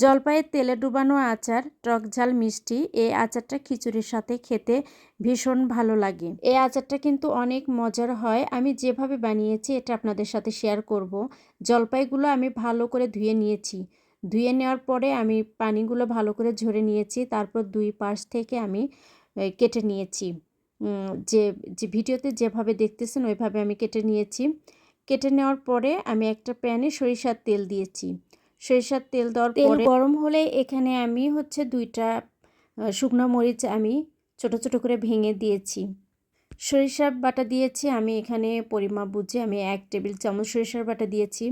জলপাইয়ের তেলে ডুবানো আচার, টক ঝাল মিষ্টি, এই আচারটা খিচুড়ির সাথে খেতে ভীষণ ভালো লাগে। এই আচারটা কিন্তু অনেক মজার হয়। আমি যেভাবে বানিয়েছি, এটা আপনাদের সাথে শেয়ার করব। জলপাইগুলো আমি ভালো করে ধুয়ে নিয়েছি। ধুয়ে নেওয়ার পরে আমি পানিগুলো ভালো করে ঝরে নিয়েছি। তারপর দুই পাশ থেকে আমি কেটে নিয়েছি। যে যে ভিডিওতে যেভাবে দেখতেছেন, ওইভাবে আমি কেটে নিয়েছি। কেটে নেওয়ার পরে আমি একটা প্যানে সরিষার তেল দিয়েছি। সরিষার তেল দেওয়ার তেল গরম হলে এখানে আমি হচ্ছে দুইটা শুকনো মরিচ আমি ছোট ছোট করে ভেঙে দিয়েছি। সরিষার বাটা দিয়েছি আমি এখানে পরিমাপ বুঝে আমি এক টেবিল চামচ সরিষার বাটা দিয়েছি।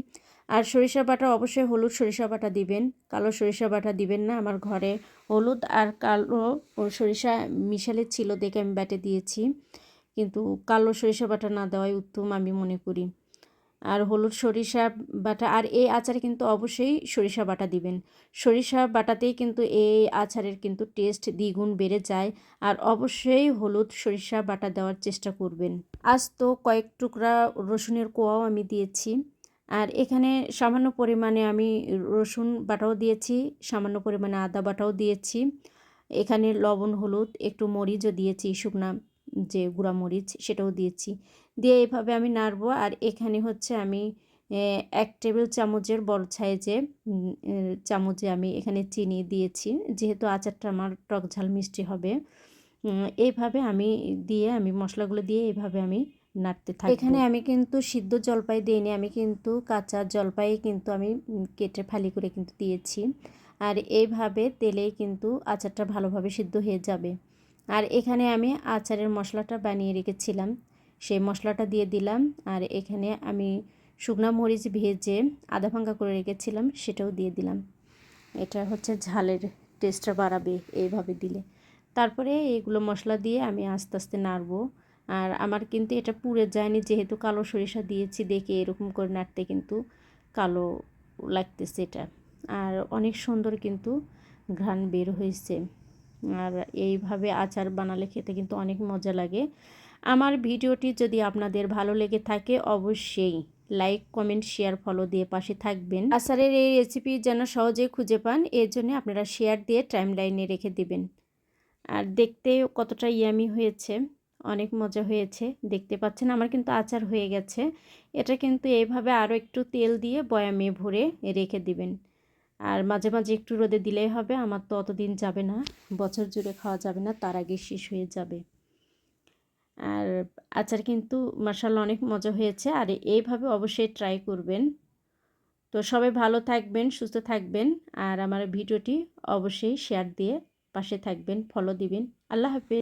আর সরিষা বাটা অবশ্যই হলুদ সরিষা বাটা দিবেন কালো সরিষা বাটা দিবেন না আমার ঘরে হলুদ আর কালো সরিষা মিশালে ছিল দেখে আমি বাটে দিয়েছি। কিন্তু কালো সরিষা বাটা না দেওয়াই উত্তম আমি মনে করি। আর হলুদ সরিষা বাটা, আর এই আচারে কিন্তু অবশ্যই সরিষা বাটা দিবেন। সরিষা বাটাতেই কিন্তু এই আচারের কিন্তু টেস্ট দ্বিগুণ বেড়ে যায় আর অবশ্যই হলুদ সরিষা বাটা দেওয়ার চেষ্টা করবেন। আজ তো কয়েক টুকরা রসুনের কোয়াও আমি দিয়েছি আর এখানে সামান্য পরিমাণে আমি রসুন বাটাও দিয়েছি, সামান্য পরিমাণে আদা বাটাও দিয়েছি। এখানে লবণ, হলুদ, একটু মরিচও দিয়েছি, শুকনা যে গুঁড়া মরিচ সেটাও দিয়েছি। দিয়ে এভাবে আমি নাড়বো আর এখানে হচ্ছে আমি এক টেবিল চামচের বড় সাইজে চামচে আমি এখানে চিনি দিয়েছি। যেহেতু আচারটা আমার টক ঝাল মিষ্টি হবে এইভাবে আমি দিয়ে, আমি মশলাগুলো দিয়ে এইভাবে আমি নাড়তে থাকি এখানে আমি কিন্তু সিদ্ধ জলপাই দিইনি, আমি কিন্তু কাঁচা জলপাই কিন্তু আমি কেটে ফালি করে কিন্তু দিয়েছি। আর এইভাবে তেলেই কিন্তু আচারটা ভালোভাবে সিদ্ধ হয়ে যাবে। আর এখানে আমি আচারের মশলাটা বানিয়ে রেখেছিলাম। সেই মশলাটা দিয়ে দিলাম আর এখানে আমি শুকনো মরিচ ভেজে আধা ভাঙ্গা করে রেখেছিলাম, সেটাও দিয়ে দিলাম। এটা হচ্ছে ঝালের টেস্টটা বাড়াবে এইভাবে দিলে। তারপরে এইগুলো মশলা দিয়ে আমি আস্তে আস্তে নাড়বো। আর আমার কিন্তু এটা পুড়ে যায়নি, যেহেতু কালো সরিষা দিয়েছি, দেখে এরকম করে নাড়তে কিন্তু কালো লাগতেছে এটা। আর অনেক সুন্দর কিন্তু ঘ্রাণ বের হয়েছে। আর এইভাবে আচার বানালে খেতে কিন্তু অনেক মজা লাগে। আমার ভিডিওটি যদি আপনাদের ভালো লেগে থাকে, অবশ্যই লাইক কমেন্ট শেয়ার ফলো দিয়ে পাশে থাকবেন। আচারের এই রেসিপি যেন সহজেই খুঁজে পান, এর জন্য আপনারা শেয়ার দিয়ে টাইম লাইনে রেখে দিবেন। আর দেখতে কতটা ইয়ামি হয়েছে, অনেক মজা হয়েছে। দেখতে পাচ্ছেন আমার কিন্তু আচার হয়ে গেছে। এটা কিন্তু এইভাবে আরও একটু তেল দিয়ে বয়ামে ভরে রেখে দিবেন। আর মাঝে মাঝে একটু রোদে দিলেই হবে, আমার তো অতদিন যাবে না, বছর জুড়ে খাওয়া যাবে না, তার আগে শেষ হয়ে যাবে। আর আচার কিন্তু মার্শাল অনেক মজা হয়েছে, আর এইভাবে অবশ্যই ট্রাই করবেন। তো সবাই ভালো থাকবেন, সুস্থ থাকবেন, আর আমার ভিডিওটি অবশ্যই শেয়ার দিয়ে পাশে থাকবেন ফলো দিবেন। আল্লাহ হাফিজ।